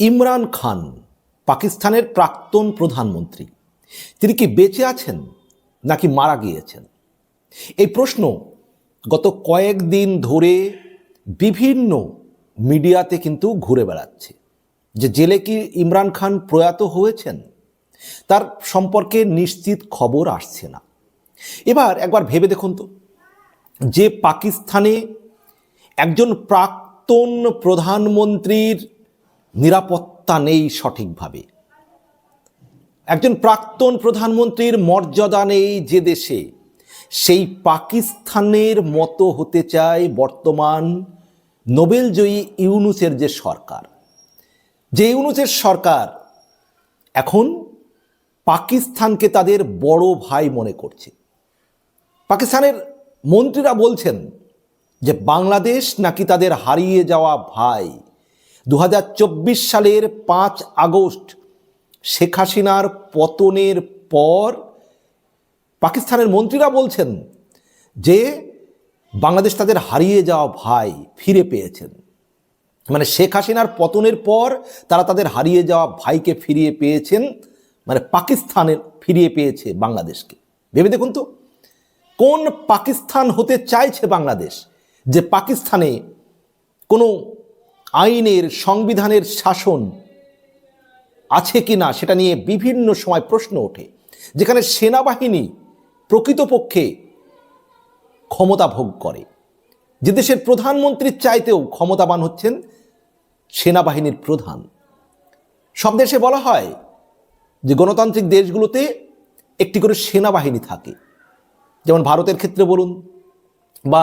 ইমরান খান, পাকিস্তানের প্রাক্তন প্রধানমন্ত্রী। তিনি কি বেঁচে আছেন নাকি মারা গিয়েছেন? এই প্রশ্ন গত কয়েকদিন ধরে বিভিন্ন মিডিয়াতে কিন্তু ঘুরে বেড়াচ্ছে। যে জেলে কি ইমরান খান প্রয়াত হয়েছেন? তার সম্পর্কে নিশ্চিত খবর আসছে না। এবার একবার ভেবে দেখুন তো, যে পাকিস্তানে একজন প্রাক্তন প্রধানমন্ত্রীর নিরাপত্তা নেই সঠিকভাবে। একজন প্রাক্তন প্রধানমন্ত্রীর মর্যাদা নেই যে দেশে। সেই পাকিস্তানের মতো হতে চায় বর্তমান নোবেলজয়ী ইউনুসের যে সরকার। যে ইউনুসের সরকার এখন পাকিস্তানকে তাদের বড় ভাই মনে করছে। পাকিস্তানের মন্ত্রীরা বলছেন যে, বাংলাদেশ নাকি তাদের হারিয়ে যাওয়া ভাই। দু হাজার চব্বিশ সালের পাঁচ আগস্ট শেখ হাসিনার পতনের পর পাকিস্তানের মন্ত্রীরা বলছেন যে বাংলাদেশ তাদের হারিয়ে যাওয়া ভাই ফিরে পেয়েছেন। মানে শেখ হাসিনার পতনের পর তারা তাদের হারিয়ে যাওয়া ভাইকে ফিরিয়ে পেয়েছেন মানে পাকিস্তানের ফিরিয়ে পেয়েছে বাংলাদেশকে। ভেবে দেখুন তো, কোন পাকিস্তান হতে চাইছে বাংলাদেশ যে পাকিস্তানে কোনো আইনের সংবিধানের শাসন আছে কি না সেটা নিয়ে বিভিন্ন সময় প্রশ্ন ওঠে, যেখানে সেনাবাহিনী প্রকৃতপক্ষে ক্ষমতা ভোগ করে। যে দেশের প্রধানমন্ত্রীর চাইতেও ক্ষমতাবান হচ্ছেন সেনাবাহিনীর প্রধান। সব দেশে বলা হয় যে গণতান্ত্রিক দেশগুলোতে একটি করে সেনাবাহিনী থাকে। যেমন ভারতের ক্ষেত্রে বলুন বা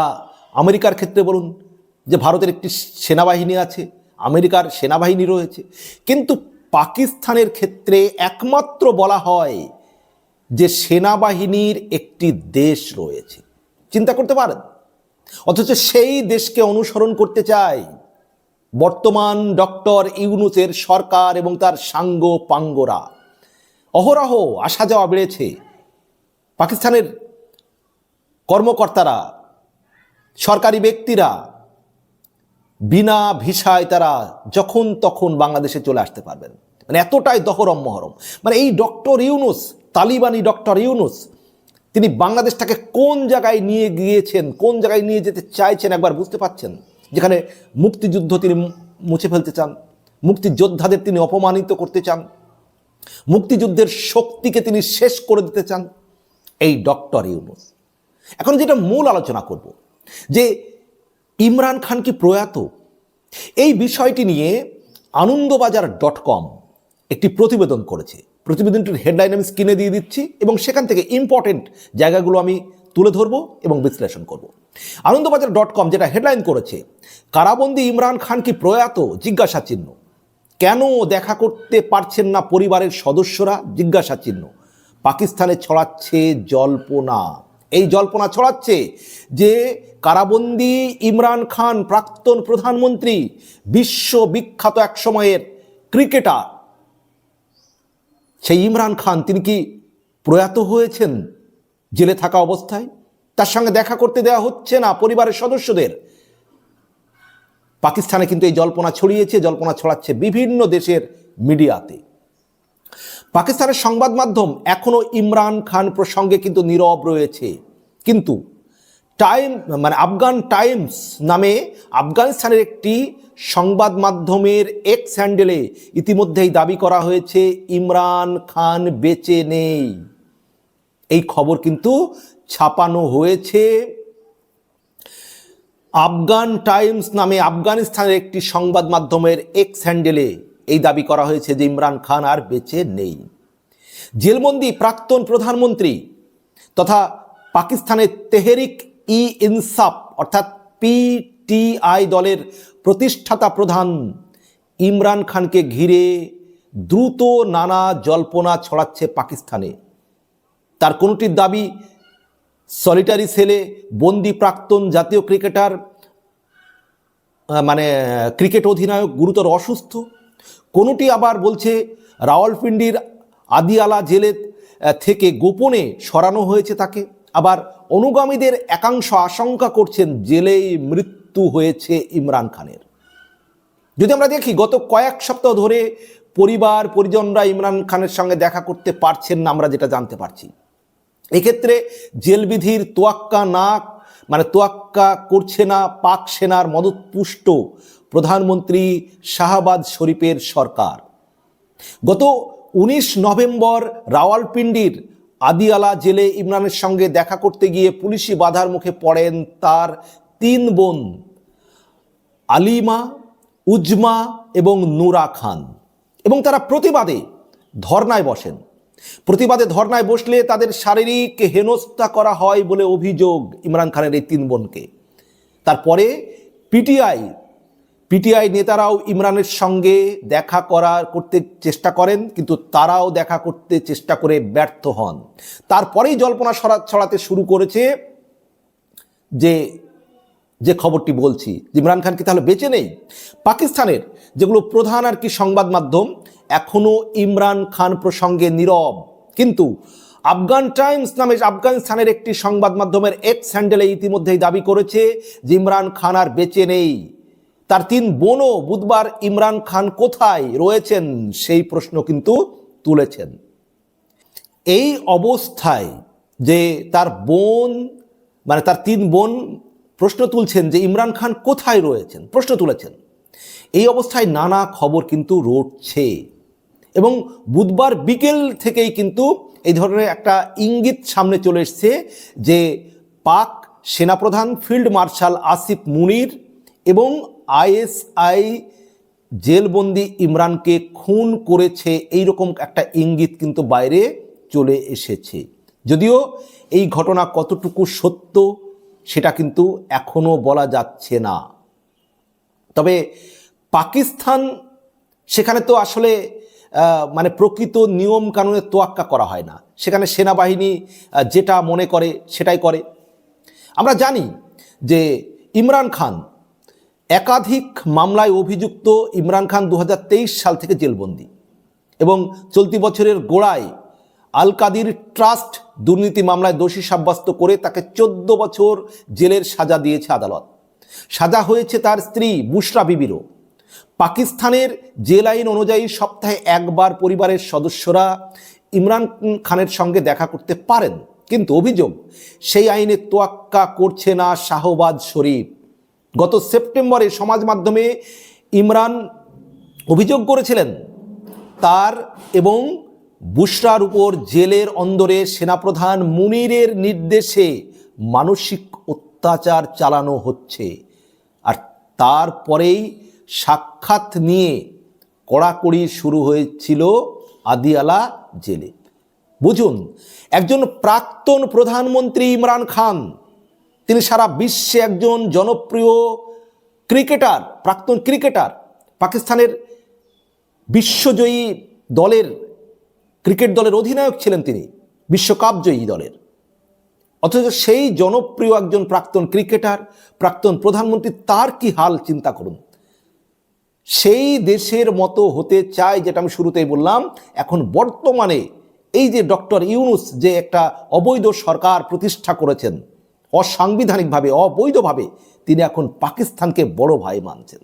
আমেরিকার ক্ষেত্রে বলুন যে ভারতের একটি সেনাবাহিনী আছে, আমেরিকার সেনাবাহিনী রয়েছে। কিন্তু পাকিস্তানের ক্ষেত্রে একমাত্র বলা হয় যে সেনাবাহিনীর একটি দেশ রয়েছে। চিন্তা করতে পারেন? অথচ সেই দেশকে অনুসরণ করতে চায় বর্তমান ডক্টর ইউনুসের সরকার এবং তার সাঙ্গ পাঙ্গরা। অহরহ আসা যাওয়া বেড়েছে পাকিস্তানের কর্মকর্তারা, সরকারি ব্যক্তিরা বিনা ভিসায় তারা যখন তখন বাংলাদেশে চলে আসতে পারবেন। মানে এতটাই দহরম মহরম। মানে এই ডক্টর ইউনুস, তালিবানি ডক্টর ইউনুস, তিনি বাংলাদেশটাকে কোন জায়গায় নিয়ে গিয়েছেন, কোন জায়গায় নিয়ে যেতে চাইছেন একবার বুঝতে পাচ্ছেন যেখানে মুক্তিযুদ্ধ তিনি মুছে ফেলতে চান, মুক্তিযোদ্ধাদের তিনি অপমানিত করতে চান, মুক্তিযুদ্ধের শক্তিকে তিনি শেষ করে দিতে চান? এই ডক্টর ইউনুস। এখন যেটা মূল আলোচনা করব, যে ইমরান খান কি প্রয়াত? এই বিষয়টি নিয়ে আনন্দবাজার ডট কম একটি প্রতিবেদন করেছে। প্রতিবেদনটির হেডলাইন আমি স্ক্রিনে দিয়ে দিচ্ছি এবং সেখান থেকে ইম্পর্টেন্ট জায়গাগুলো আমি তুলে ধরবো এবং বিশ্লেষণ করব। আনন্দবাজার ডট কম যেটা হেডলাইন করেছে, কারাবন্দি ইমরান খান কি প্রয়াত? জিজ্ঞাসা চিহ্ন। কেন দেখা করতে পারছেন না পরিবারের সদস্যরা? জিজ্ঞাসা চিহ্ন। পাকিস্তানে ছড়াচ্ছে জল্পনা। এই জল্পনা ছড়াচ্ছে যে কারাবন্দি ইমরান খান, প্রাক্তন প্রধানমন্ত্রী বিশ্ববিখ্যাত এক সময়ের ক্রিকেটার। সেই ইমরান খান, তিনি কি প্রয়াত হয়েছেন জেলে থাকা অবস্থায়? তার সঙ্গে দেখা করতে দেওয়া হচ্ছে না পরিবারের সদস্যদের। পাকিস্তানে কিন্তু এই জল্পনা ছড়িয়েছে, জল্পনা ছড়াচ্ছে বিভিন্ন দেশের মিডিয়াতে। পাকিস্তানের সংবাদ মাধ্যম এখনও ইমরান খান প্রসঙ্গে কিন্তু নীরব রয়েছে। কিন্তু টাইম মানে আফগান টাইমস নামে আফগানিস্তানের একটি সংবাদ মাধ্যমের এক্স হ্যান্ডেলে ইতিমধ্যেই দাবি করা হয়েছে, ইমরান খান বেঁচে নেই। এই খবর কিন্তু ছাপানো হয়েছে। আফগান টাইমস নামে আফগানিস্তানের একটি সংবাদ মাধ্যমের এক্স হ্যান্ডেলে এই দাবি করা হয়েছে যে ইমরান খান আর বেঁচে নেই। জেলবন্দি প্রাক্তন প্রধানমন্ত্রী তথা পাকিস্তানের তেহরিক ই ইনসাফ, অর্থাৎ পিটিআই দলের প্রতিষ্ঠাতা প্রধান ইমরান খানকে ঘিরে দ্রুত নানা জল্পনা ছড়াচ্ছে পাকিস্তানে। তার কোনোটির দাবি সলিটারি সেলে বন্দি প্রাক্তন জাতীয় ক্রিকেটার মানে ক্রিকেট অধিনায়ক গুরুতর অসুস্থ। কোনোটি আবার বলছে, রাওয়ালপিন্ডির আদিয়ালা জেলে থেকে গোপনে সরানো হয়েছে তাকে। আবার অনুগামীদের একাংশ আশঙ্কা করছেন জেলেই মৃত্যু হয়েছে ইমরান খানের। যদি আমরা দেখি, গত কয়েক সপ্তাহ ধরে পরিবার, পরিজনরা ইমরান খানের সঙ্গে দেখা করতে পারছেন না, আমরা যেটা জানতে পারছি। এক্ষেত্রে জেলবিধির তোয়াক্কা না মানে তোয়াক্কা করছে না পাক সেনার মদতপুষ্ট প্রধানমন্ত্রী শাহবাজ শরীফের সরকার। গত উনিশ নভেম্বর রাওয়ালপিন্ডির আদিয়ালা জেলে ইমরানের সঙ্গে দেখা করতে গিয়ে পুলিশি বাধার মুখে পড়েন তার তিন বোন আলিমা, উজমা এবং নুরা খান। এবং তারা প্রতিবাদে ধর্নায় বসেন। প্রতিবাদে ধর্নায় বসলে তাদের শারীরিক হেনস্থা করা হয় বলে অভিযোগ ইমরান খানের এই তিন বোনকে। তারপরে পিটিআই পিটিআই নেতারাও ইমরানের সঙ্গে দেখা করা করতে চেষ্টা করেন, কিন্তু তারাও দেখা করতে চেষ্টা করে ব্যর্থ হন। তারপরেই জল্পনা ছড়া ছড়াতে শুরু করেছে যে যে খবরটি বলছি। ইমরান খান কি তাহলে বেঁচে নেই? পাকিস্তানের যেগুলো প্রধান আর কি সংবাদ মাধ্যম এখনও ইমরান খান প্রসঙ্গে নীরব। কিন্তু আফগান টাইমস নামে আফগানিস্তানের একটি সংবাদ মাধ্যমের এক্স হ্যান্ডেলে ইতিমধ্যেই দাবি করেছে যে, ইমরান খান আর বেঁচে নেই। তার তিন বোনও বুধবার ইমরান খান কোথায় রয়েছেন সেই প্রশ্ন কিন্তু তুলেছেন। এই অবস্থায় যে তার বোন মানে তার তিন বোন প্রশ্ন তুলছেন যে ইমরান খান কোথায় রয়েছেন, প্রশ্ন তুলেছেন। এই অবস্থায় নানা খবর কিন্তু রটছে এবং বুধবার বিকেল থেকেই কিন্তু এই ধরনের একটা ইঙ্গিত সামনে চলে এসছে যে পাক সেনাপ্রধান ফিল্ড মার্শাল আসিফ মুনির এবং আইএসআই জেলবন্দি ইমরানকে খুন করেছে এই রকম একটা ইঙ্গিত কিন্তু বাইরে চলে এসেছে। যদিও এই ঘটনা কতটুকু সত্য সেটা কিন্তু এখনও বলা যাচ্ছে না। তবে পাকিস্তান সেখানে তো আসলে মানে প্রকৃত নিয়ম কানুনের তোয়াক্কা করা হয় না। সেখানে সেনাবাহিনী যেটা মনে করে সেটাই করে। আমরা জানি যে ইমরান খান একাধিক মামলায় অভিযুক্ত ইমরান খান দু হাজার তেইশ সাল থেকে জেলবন্দি এবং চলতি বছরের গোড়ায় আল কাদির ট্রাস্ট দুর্নীতি মামলায় দোষী সাব্যস্ত করে তাকে চোদ্দ বছর জেলের সাজা দিয়েছে আদালত। সাজা হয়েছে তার স্ত্রী বুশরা বিবিরও। পাকিস্তানের জেল আইন অনুযায়ী সপ্তাহে একবার পরিবারের সদস্যরা ইমরান খানের সঙ্গে দেখা করতে পারেন, কিন্তু অভিযোগ, সেই আইনে তোয়াক্কা করছে না শাহবাজ শরীফ। গত সেপ্টেম্বরে সমাজ মাধ্যমে ইমরান অভিযোগ করেছিলেন, তার এবং বুশরার উপর জেলের অন্দরে সেনাপ্রধান মুনিরের নির্দেশে মানসিক অত্যাচার চালানো হচ্ছে। আর তারপরেই সাক্ষাৎ নিয়ে কড়াকড়ি শুরু হয়েছিল আদিয়ালা জেলে। বুঝুন, একজন প্রাক্তন প্রধানমন্ত্রী ইমরান খান তিনি সারা বিশ্বে একজন জনপ্রিয় ক্রিকেটার, প্রাক্তন ক্রিকেটার। পাকিস্তানের বিশ্বজয়ী দলের, ক্রিকেট দলের অধিনায়ক ছিলেন তিনি, বিশ্বকাপ জয়ী দলের। অথচ সেই জনপ্রিয় একজন প্রাক্তন ক্রিকেটার, প্রাক্তন প্রধানমন্ত্রী, তার কি হাল চিন্তা করুন? সেই দেশের মতো হতে চায় যেটা আমি শুরুতেই বললাম, এখন বর্তমানে এই যে ডক্টর ইউনুস যে একটা অবৈধ সরকার প্রতিষ্ঠা করেছেন অসাংবিধানিকভাবে, অবৈধভাবে তিনি এখন পাকিস্তানকে বড় ভাই মানছেন।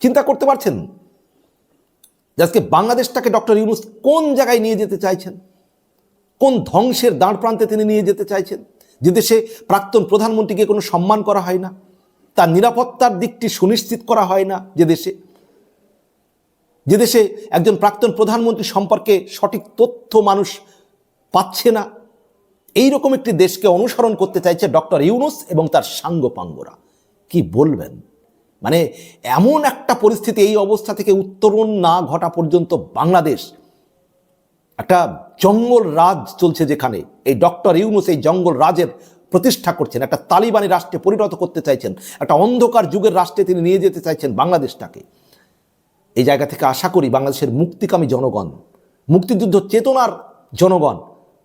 চিন্তা করতে পারছেন? আজকে বাংলাদেশটাকে ডক্টর ইউনুস কোন জায়গায় নিয়ে যেতে চাইছেন? কোন ধ্বংসের দাঁড় প্রান্তে তিনি নিয়ে যেতে চাইছেন? যে দেশে প্রাক্তন প্রধানমন্ত্রীকে কোনো সম্মান করা হয় না, তার নিরাপত্তার দিকটি সুনিশ্চিত করা হয় না যে দেশে? যে দেশে একজন প্রাক্তন প্রধানমন্ত্রী সম্পর্কে সঠিক তথ্য মানুষ পাচ্ছে না এই রকম একটি দেশকে অনুসরণ করতে চাইছে ডক্টর ইউনুস এবং তার সাঙ্গপাঙ্গরা। কি বলবেন? মানে এমন একটা পরিস্থিতি এই অবস্থা থেকে উত্তরণ না ঘটা পর্যন্ত বাংলাদেশ একটা জঙ্গল রাজ চলছে যেখানে এই ডক্টর ইউনুস এই জঙ্গল রাজের প্রতিষ্ঠা করছেন, একটা তালিবানি রাষ্ট্রে পরিণত করতে চাইছেন, একটা অন্ধকার যুগের রাষ্ট্রে তিনি নিয়ে যেতে চাইছেন বাংলাদেশটাকে। এই জায়গা থেকে আশা করি বাংলাদেশের মুক্তিকামী জনগণ, মুক্তিযুদ্ধ চেতনার জনগণ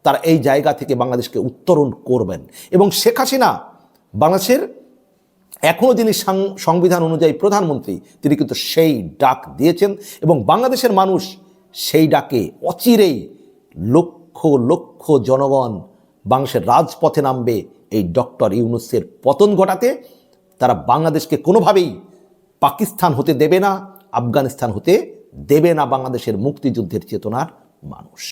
তারা এই জায়গা থেকে বাংলাদেশকে উত্তরণ করবেন। এবং শেখ হাসিনা বাংলাদেশের এখনও যিনি সংবিধান অনুযায়ী প্রধানমন্ত্রী, তিনি কিন্তু সেই ডাক দিয়েছেন এবং বাংলাদেশের মানুষ সেই ডাকে অচিরেই লক্ষ লক্ষ জনগণ বাংলাদেশের রাজপথে নামবে এই ডক্টর ইউনুসের পতন ঘটাতে। তারা বাংলাদেশকে কোনোভাবেই পাকিস্তান হতে দেবে না, আফগানিস্তান হতে দেবে না বাংলাদেশের মুক্তিযুদ্ধের চেতনার মানুষ।